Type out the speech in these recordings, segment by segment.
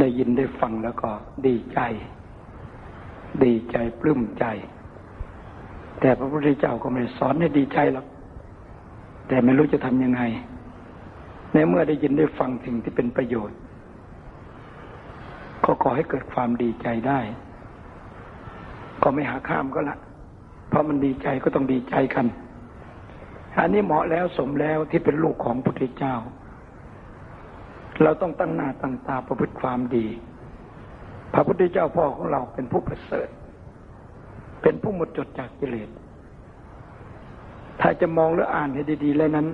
ได้ยินได้ฟังแล้วก็ดีใจ ดีใจปลื้มใจ แต่พระพุทธเจ้าก็ไม่ได้สอนให้ดีใจหรอกแต่ไม่รู้จะทำยังไง ในเมื่อได้ยินได้ฟังสิ่งที่เป็นประโยชน์ ก็ขอให้เกิดความดีใจได้ ก็ไม่หาข้ามก็ละ เพราะมันดีใจก็ต้องดีใจกัน อันนี้เหมาะแล้วสมแล้วที่เป็นลูกของพระพุทธเจ้า เราต้องตั้งหน้าตั้งตาประพฤติความดี พระพุทธเจ้าพ่อของเราเป็นผู้ประเสริฐ เป็นผู้หมดจดจากกิเลส ถ้าจะมองหรืออ่านให้ดี ๆ แล้วนั้น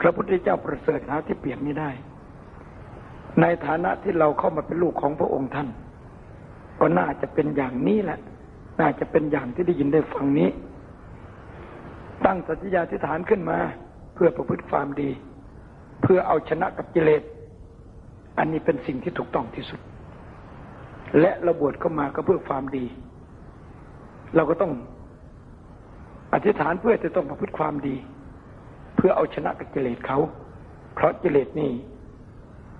พระพุทธเจ้าประเสริฐหาที่เปรียบไม่ได้ ในฐานะที่เราเข้ามาเป็นลูกของพระองค์ท่าน ก็น่าจะเป็นอย่างนี้แหละ น่าจะเป็นอย่างที่ได้ยินได้ฟังนี้ ตั้งสัจญาธิฐานขึ้นมาเพื่อประพฤติความดี เพื่อเอาชนะกับกิเลส อันนี้เป็นสิ่งที่ถูกต้องที่สุด และเราบวชเข้ามาก็เพื่อความดี เราก็ต้องอธิษฐานเพื่อจะต้องประพฤติความดี เพื่อเอาชนะกับกิเลสเขา เพราะกิเลสนี่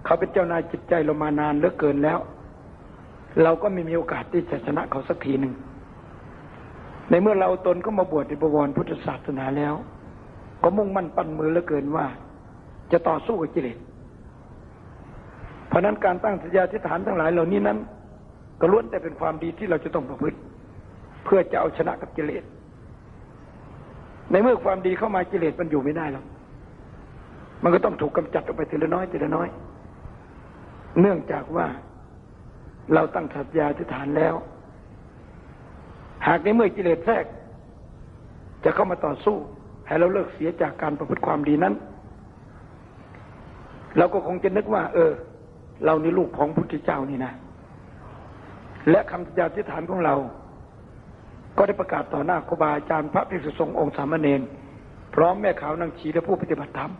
เขาเป็นเจ้านายจิตใจเรามานานเหลือเกินแล้ว เราก็ไม่มีโอกาสที่จะชนะเขาสักทีหนึ่งในเมื่อเราตนก็มาบวชในบวรพุทธศาสนาแล้ว ก็มุ่งมั่นปั้นมือเหลือเกินว่า จะต่อสู้กับกิเลสเพราะนั้นการตั้งสัญญาธิฏฐานทั้งหลายเหล่านี้นั้น ก็ล้วนแต่เป็นความดีที่เราจะต้องประพฤติเพื่อจะเอาชนะกับกิเลส ในเมื่อความดีเข้ามากิเลสมันอยู่ไม่ได้หรอกมันก็ต้องถูกกำจัดออกไปทีละน้อยทีละน้อย เนื่องจากว่าเราตั้งสัจญาธิฏฐานแล้ว หากในเมื่อกิเลสแทรก จะเข้ามาต่อสู้ ให้เราเลิกเสียจากการประพฤติความดีนั้น เราก็คงจะนึกว่า เออ เรานี่ลูกของพุทธเจ้านี่นะ และคำสัญญาธิฐานของเรา ก็ได้ประกาศต่อหน้าครูบาอาจารย์พระภิกษุสงฆ์องค์สามเณรพร้อมแม่ขาวนางชีและผู้ปฏิบัติธรรม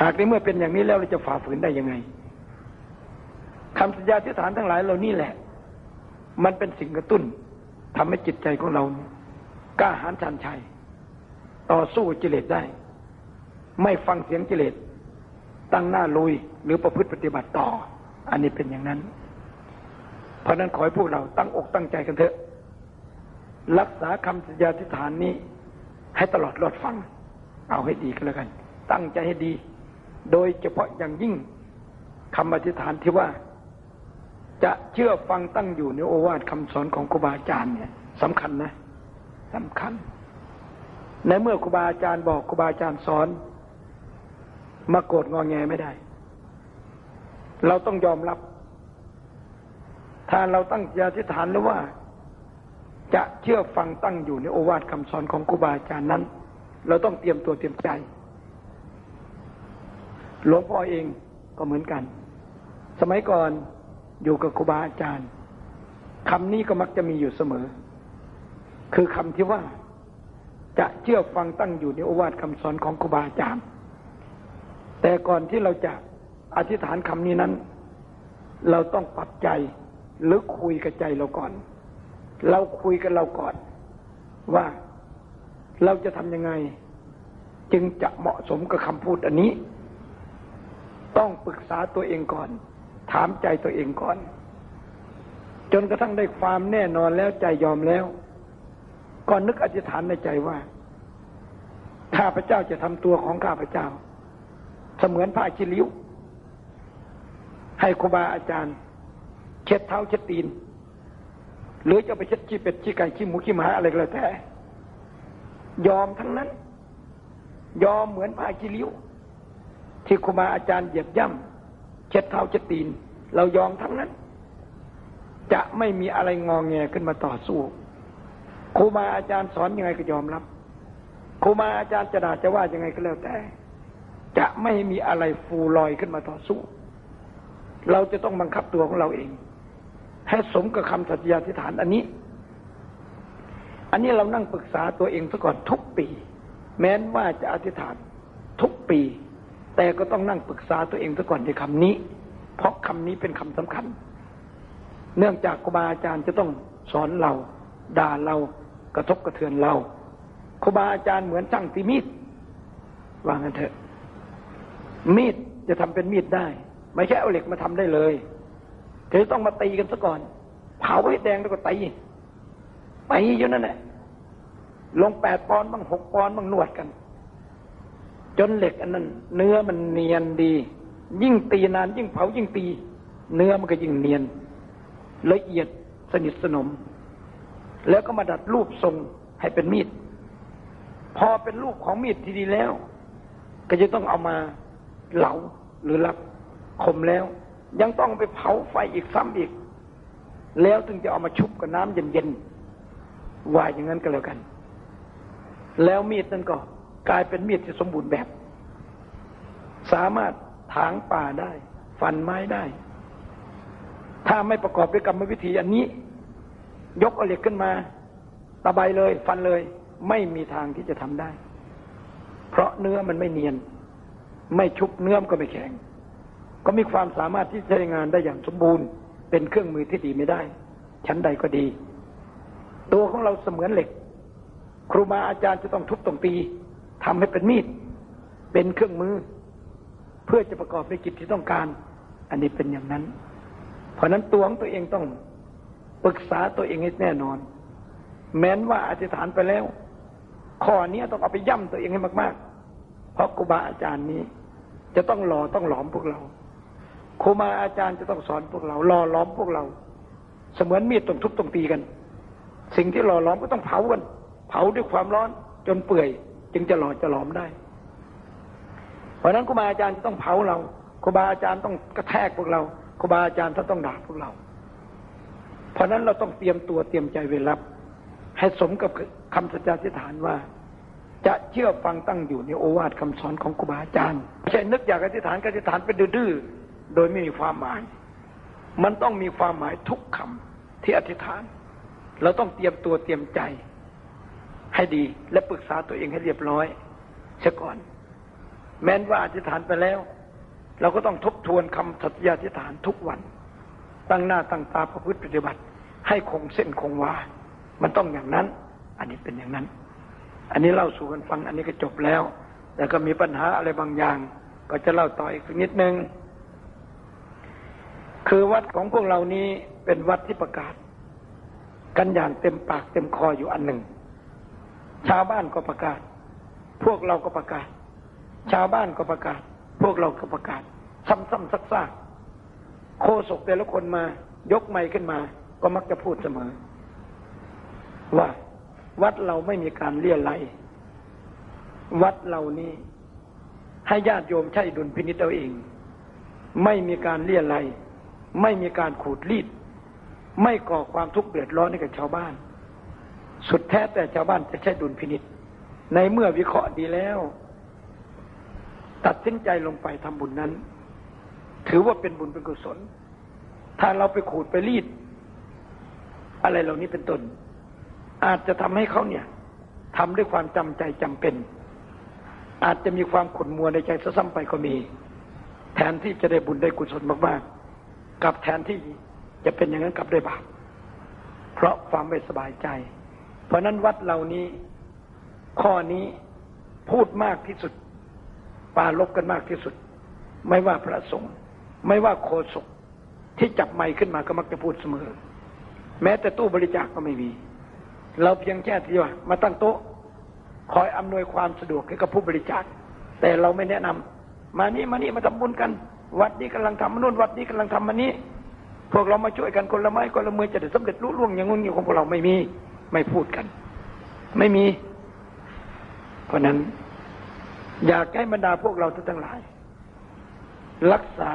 หากในเมื่อเป็นอย่างนี้แล้วเราจะฝ่าฝืนได้ยังไงคำสัญญาธิฐานทั้งหลายเหล่านี้แหละ มันเป็นสิ่งกระตุ้นทำให้จิตใจของเรากล้าหาญชันชัย ต่อสู้กิเลสได้ ไม่ฟังเสียงกิเลสตั้งหน้าลุยหรือประพฤติปฏิบัติต่อ อันนี้เป็นอย่างนั้น เพราะนั้นขอให้พวกเราตั้งอกตั้งใจกันเถอะ รักษาคำสัญญาธิฏฐานนี้ ให้ตลอดรอดฟัง เอาให้ดีก็แล้วกัน ตั้งใจให้ดี โดยเฉพาะอย่างยิ่งคำอธิษฐานที่ว่า จะเชื่อฟังตั้งอยู่ในโอวาทคำสอนของครูบาอาจารย์เนี่ยสำคัญนะสำคัญ ในเมื่อครูบาอาจารย์บอกครูบาอาจารย์สอน มาโกรธงอแงไม่ได้ เราต้องยอมรับ ถ้าเราตั้งใจอธิฐานแล้วว่า จะเชื่อฟังตั้งอยู่ในโอวาทคำสอนของครูบาอาจารย์นั้น เราต้องเตรียมตัวเตรียมใจ หลวงพ่อเองก็เหมือนกัน สมัยก่อนอยู่กับครูบาอาจารย์คำนี้ก็มักจะมีอยู่เสมอ คือคำที่ว่าจะเชื่อฟังตั้งอยู่ในโอวาทคำสอนของครูบาอาจารย์ แต่ก่อนที่เราจะอธิษฐานคำนี้นั้น เราต้องปรับใจหรือคุยกับใจเราก่อน เราคุยกันเราก่อน ว่าเราจะทำยังไง จึงจะเหมาะสมกับคำพูดอันนี้ ต้องปรึกษาตัวเองก่อน ถามใจตัวเองก่อน จนกระทั่งได้ความแน่นอนแล้วใจยอมแล้วก็นึกอธิษฐานในใจว่า ข้าพเจ้าจะทำตัวของข้าพเจ้า เสมือนผ้าชิลิ้ว ให้ครูบาอาจารย์ เช็ดเท้าเช็ดตีน หรือจะไปเช็ดขี้เป็ดขี้ไก่ขี้หมูขี้หมาอะไรก็แล้วแต่ ยอมทั้งนั้น ยอมเหมือนผ้าชิลิ้ว ที่ครูบาอาจารย์เหยียบย่ำเช็ดเท้าเช็ดตีน เรายอมทั้งนั้น จะไม่มีอะไรงองแงขึ้นมาต่อสู้ครูบาอาจารย์สอนยังไงก็ยอมรับครูบาอาจารย์จะด่าจะว่ายังไงก็แล้วแต่ จะไม่มีอะไรฟูลอยขึ้นมาต่อสู้ เราจะต้องบังคับตัวของเราเอง ให้สมกับคำสัตยาธิฐานอันนี้ อันนี้เรานั่งปรึกษาตัวเองซะก่อนทุกปี แม้นว่าจะอธิษฐานทุกปี แต่ก็ต้องนั่งปรึกษาตัวเองซะก่อนในคำนี้ เพราะคำนี้เป็นคำสำคัญ เนื่องจากครูบาอาจารย์จะต้องสอนเรา ด่าเรากระทบกระเทือนเราครูบาอาจารย์เหมือนช่างตีมีดวางั้นเถอะ มีดจะทำเป็นมีดได้ ไม่ใช่เอาเหล็กมาทำได้เลยคือต้องมาตีกันซะก่อน เผาให้แดงแล้วก็ตีตีอยู่นั่นแหละลงแปดปอนบ้างหกปอนบ้างนวดกัน จนเหล็กอันนั้น เนื้อมันเนียนดี ยิ่งตีนาน ยิ่งเผายิ่งตี เนื้อมันก็ยิ่งเนียน ละเอียดสนิทสนม แล้วก็มาดัดรูปทรงให้เป็นมีด พอเป็นรูปของมีดทีดีแล้ว ก็จะต้องเอามา เหลาหรือรับคมแล้ว ยังต้องไปเผาไฟอีกซ้ำอีก แล้วถึงจะเอามาชุบกับน้ำเย็นๆว่าอย่างนั้นก็แล้วกัน แล้วมีดนั้นก็กลายเป็นมีดที่สมบูรณ์แบบ สามารถถางป่าได้ ฟันไม้ได้ ถ้าไม่ประกอบด้วยกรรมวิธีอันนี้ ยกเอาเหล็กขึ้นมาตะไบเลย ฟันเลย ไม่มีทางที่จะทำได้ เพราะเนื้อมันไม่เนียน ไม่ชุบเนื้อมก็ไม่แข็ง ก็มีความสามารถที่ใช้งานได้อย่างสมบูรณ์ เป็นเครื่องมือที่ดีไม่ได้ ชั้นใดก็ดี ตัวของเราเสมือนเหล็ก ครูบาอาจารย์จะต้องทุบต้องตีทำให้เป็นมีด เป็นเครื่องมือ เพื่อจะประกอบในกิจที่ต้องการ อันนี้เป็นอย่างนั้น เพราะนั้นตัวของตัวเองต้องปรึกษาตัวเองให้แน่นอน แม้นว่าอธิษฐานไปแล้วข้อนี้ต้องเอาไปย่ำตัวเองให้มาก ๆ เพราะครูบาอาจารย์นี้ จะต้องหล่อต้องหลอมพวกเราครูบาอาจารย์จะต้องสอนพวกเราหล่อหลอมพวกเรา เสมือนมีดต้องทุบต้องตีกัน สิ่งที่หล่อหลอมก็ต้องเผากัน เผาด้วยความร้อนจนเปื่อย จึงจะหล่อจะหลอมได้ เพราะนั้นครูบาอาจารย์จะต้องเผาเราครูบาอาจารย์ต้องกระแทกพวกเราครูบาอาจารย์ท่านต้องด่าพวกเรา เพราะนั้นเราต้องเตรียมตัวเตรียมใจไว้รับ ให้สมกับคำสัจจาธิฐานว่า จะเชื่อฟังตั้งอยู่ในโอวาทคำสอนของครูบาอาจารย์ไม่ใช่นึกอยากอธิษฐานก็อธิษฐานไปดื้อๆโดยไม่มีความหมาย มันต้องมีความหมายทุกคำที่อธิษฐาน เราต้องเตรียมตัวเตรียมใจ ให้ดีและปรึกษาตัวเองให้เรียบร้อยเสียก่อน แม้นว่าอธิษฐานไปแล้ว เราก็ต้องทบทวนคำสัตยาธิษฐานทุกวัน ตั้งหน้าตั้งตาประพฤติปฏิบัติ ให้คงเส้นคงวา มันต้องอย่างนั้น อันนี้เป็นอย่างนั้น อันนี้เล่าสู่กันฟังอันนี้ก็จบแล้ว แต่ก็มีปัญหาอะไรบางอย่าง ก็จะเล่าต่ออีกสักนิดนึง คือวัดของพวกเรานี้เป็นวัดที่ประกาศ กันอย่างเต็มปากเต็มคออยู่อันหนึ่ง ชาวบ้านก็ประกาศ พวกเราก็ประกาศ ชาวบ้านก็ประกาศ พวกเราก็ประกาศ ซ้ำๆซักๆโคศกแต่ละคนมายกไม้ขึ้นมา ก็มักจะพูดเสมอ ว่า วัดเราไม่มีการเลี่ยไรวัดเรานี้ ให้ญาติโยมใช้ดุลพินิจเอาเอง ไม่มีการเลี่ยไรไม่มีการขูดรีด ไม่ก่อความทุกข์เดือดร้อนให้กับชาวบ้าน สุดแท้แต่ชาวบ้านจะใช้ดุลพินิษในเมื่อวิเคราะห์ดีแล้ว ตัดสินใจลงไปทำบุญนั้น ถือว่าเป็นบุญเป็นกุศล ถ้าเราไปขูดไปรีด อะไรเหล่านี้เป็นต้น อาจจะทำให้เขาเนี่ยทำด้วยความจำใจจำเป็น อาจจะมีความขุ่นมัวในใจซะซ้ำไปก็มี แทนที่จะได้บุญได้กุศลมากๆกับแทนที่จะเป็นอย่างนั้นกลับได้บาปเพราะความไม่สบายใจ เพราะนั้นวัดเหล่านี้ ข้อนี้พูดมากที่สุด ปาลบกันมากที่สุด ไม่ว่าพระสงฆ์ไม่ว่าโคศกที่จับไม้ขึ้นมาก็มักจะพูดเสมอ แม้แต่ตู้บริจาคกก็ไม่มี เราเพียงแค่ที่ว่ามาตั้งโต๊ะ คอยอำนวยความสะดวกให้กับผู้บริจาค แต่เราไม่แนะนำมานี่มานี่มาทำบุญกัน วัดนี้กำลังทำมนู่นวัดนี้กำลังทำมันนี้ พวกเรามาช่วยกันคนละไม้คนละมือจะได้สำเร็จรุ่ล่วงอย่างงู้นอย่างของพวกเราไม่มีไม่พูดกัน ไม่มี เพราะนั้น อยากให้บรรดาพวกเราทั้งหลาย รักษา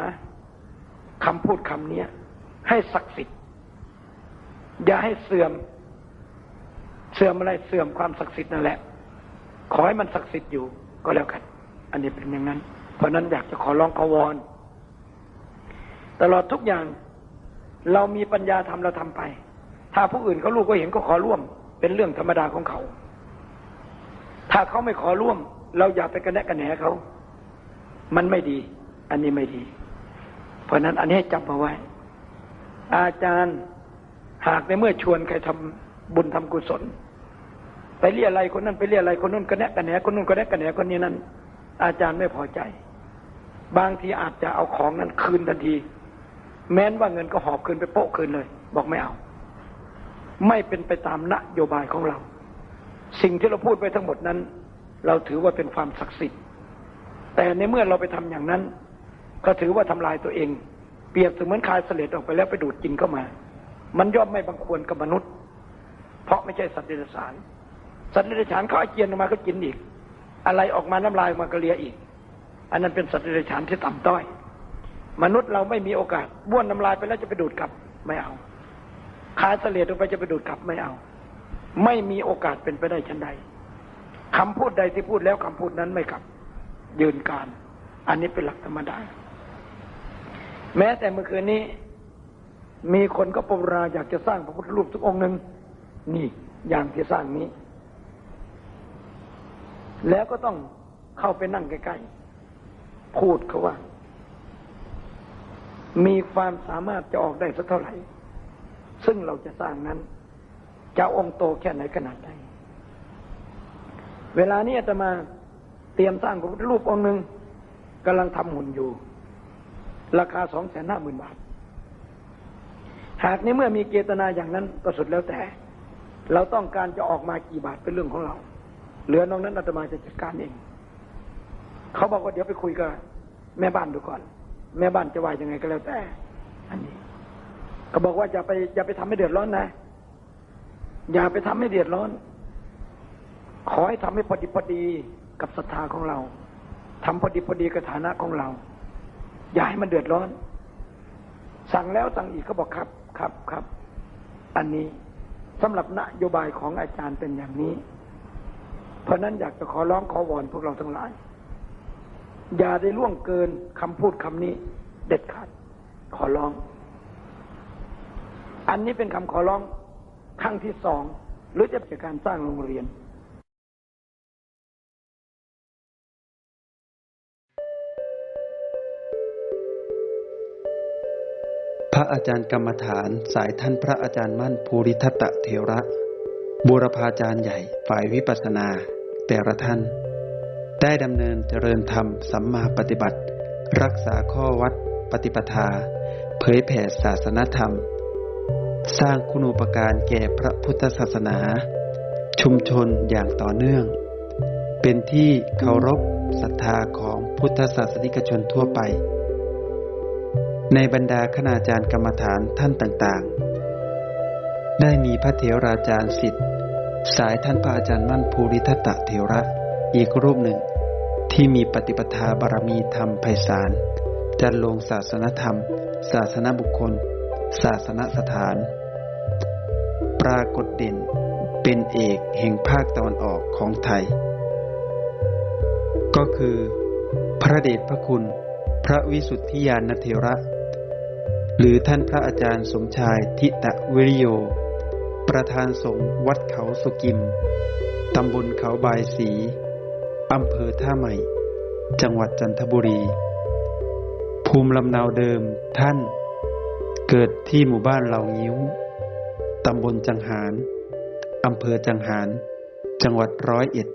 คำพูดคำนี้ให้ศักดิ์สิทธิ์อย่าให้เสื่อม เสื่อมอะไรเสื่อมความศักดิ์สิทธิ์นั่นแหละ ขอให้มันศักดิ์สิทธิ์อยู่ก็แล้วกัน อันนี้เป็นอย่างนั้น เพราะนั้นอยากจะขอร้องขอวอนตลอดทุกอย่างเรามีปัญญาทำเราทำไป ถ้าผู้อื่นเขารู้ก็เห็นก็ขอร่วม เป็นเรื่องธรรมดาของเขา ถ้าเขาไม่ขอร่วม เราอย่าไปกระแนะกระแหนเขา มันไม่ดี อันนี้ไม่ดี เพราะนั้นอันนี้จำเอาไว้ อาจารย์หากในเมื่อชวนใครทำ บุญทำกุศล ไปเรียอะไรคนนั้นไปเรียอะไรคนนู้นกระแนะกระแหนคนนู้นกระแนะกระแหนคนนี้นั้น อาจารย์ไม่พอใจ บางทีอาจจะเอาของนั้นคืนทันที แม้นว่าเงินก็หอบคืนไปโปะคืนเลย บอกไม่เอา ไม่เป็นไปตามนโยบายของเรา สิ่งที่เราพูดไปทั้งหมดนั้น เราถือว่าเป็นความศักดิ์สิทธิ์ แต่ในเมื่อเราไปทำอย่างนั้น ก็ถือว่าทำลายตัวเอง เปรียบเสมือนคายเสลดออกไปแล้วไปดูดกินเข้ามา มันย่อมไม่บังควรกับมนุษย์ เพราะไม่ใช่สัตว์เดรัจฉาน สัตว์เดรัจฉานเขาอาเจียนออกมาก็กินอีก อะไรออกมาน้ำลายออกมาก็เลียอีก อันนั้นเป็นสัตว์เดรัจฉานที่ต่ำต้อย มนุษย์เราไม่มีโอกาสบ้วนน้ำลายไปแล้วจะไปดูดกลับไม่เอาคายเสลียดออกไปจะไปดูดกลับไม่เอา ไม่มีโอกาสเป็นไปได้ชันใดคำพูดใดที่พูดแล้วคำพูดนั้นไม่กลับ ยืนการ อันนี้เป็นหลักธรรมดา แม้แต่เมื่อคืนนี้ มีคนก็ปรารถนาอยากจะสร้างพระพุทธรูปสักองค์หนึ่ง นี่อย่างที่สร้างนี้ แล้วก็ต้องเข้าไปนั่งใกล้ๆ พูดเขาว่า มีความสามารถจะออกได้สักเท่าไหร่ ซึ่งเราจะสร้างนั้น จะองค์โตแค่ไหนขนาดใดเวลานี้อาตมาเตรียมสร้างพระพุทธรูปองค์หนึ่งกำลังทำหุ่นอยู่ ราคาสองแสนห้าหมื่นบาท หากในเมื่อมีเจตนาอย่างนั้นก็สุดแล้วแต่ เราต้องการจะออกมากี่บาทเป็นเรื่องของเรา เหลือนอกนั้นอาตมาจะจัดการเอง เขาบอกว่าเดี๋ยวไปคุยกับแม่บ้านดูก่อน แม่บ้านจะว่ายังไงก็แล้วแต่ อันนี้เขาบอกว่าอย่าไปอย่าไปทำให้เดือดร้อนนะ อย่าไปทำให้เดือดร้อน ขอให้ทำให้พอดีพอดีกับศรัทธาของเราทำพอดีพอดีกับฐานะของเรา อย่าให้มันเดือดร้อน สั่งแล้วสั่งอีกเขาบอกครับ ครับครับ อันนี้ สำหรับนโยบายของอาจารย์เป็นอย่างนี้ เพราะนั้นอยากจะขอร้องขอวอนพวกเราทั้งหลาย อย่าได้ล่วงเกินคำพูดคำนี้ เด็ดขาด ขอร้อง อันนี้เป็นคำขอร้องครั้งที่สองหรือจะเป็นการสร้างโรงเรียน อาจารย์กรรมฐานสายท่านพระอาจารย์มั่นภูริทัตะเถระบูรพาจารย์ใหญ่ฝ่ายวิปัสสนา แต่ละท่าน ได้ดำเนินเจริญธรรมสัมมาปฏิบัติ รักษาข้อวัดปฏิปทา เผยแผ่ศาสนธรรม สร้างคุณูปการแก่พระพุทธศาสนา ชุมชนอย่างต่อเนื่อง เป็นที่เคารพศรัทธาของพุทธศาสนิกชนทั่วไป ในบรรดาคณาจารย์กรรมฐานท่านต่างๆ ได้มีพระเถราจารย์สิทธิ์ สายท่านพระอาจารย์มั่นภูริทัตะเถระ อีกรูปหนึ่ง ที่มีปฏิปทาบารมีธรรมไพศาลจันลงศาสนธรรม ศาสนบุคคล ศาสนสถาน ปรากฏเด่นเป็นเอกแห่งภาคตะวันออกของไทย ก็คือ พระเดชพระคุณ พระวิสุทธิยานเทระ หรือท่านพระอาจารย์สมชายทิตะวิริโย ประธานสงฆ์วัดเขาสุกิม ตำบลเขาบายสี อำเภอท่าใหม่ จังหวัดจันทบุรี ภูมิลำเนาเดิมท่าน เกิดที่หมู่บ้านเหล่างิ้ว ตำบลจังหาร อำเภอจังหาร จังหวัดร้อยเอ็ด